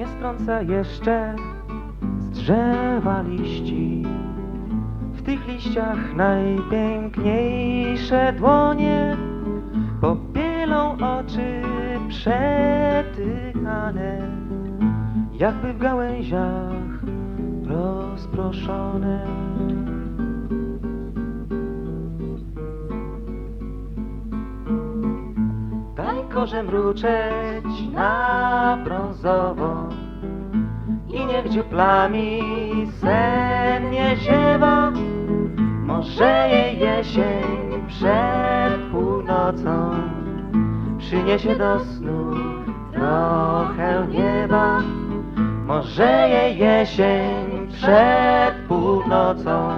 Nie strąca jeszcze z drzewa liści. W tych liściach najpiękniejsze dłonie popielą oczy przetykane, jakby w gałęziach rozproszone. Daj korze mruczeć na brązowo i niech dziuplami sennie ziewa. Może jej jesień przed północą przyniesie do snu trochę nieba. Może jej jesień przed północą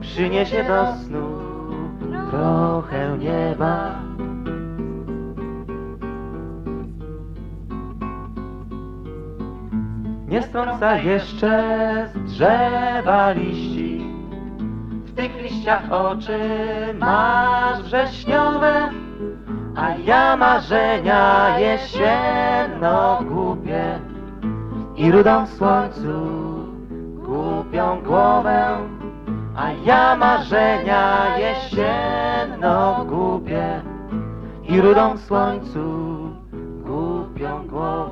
przyniesie do snu trochę nieba. Nie strąca jeszcze z drzewa liści. W tych liściach oczy masz wrześniowe A ja marzenia jesienno głupie. I rudą w słońcu głupią głowę A ja marzenia jesienno głupie. I rudą w słońcu głupią głowę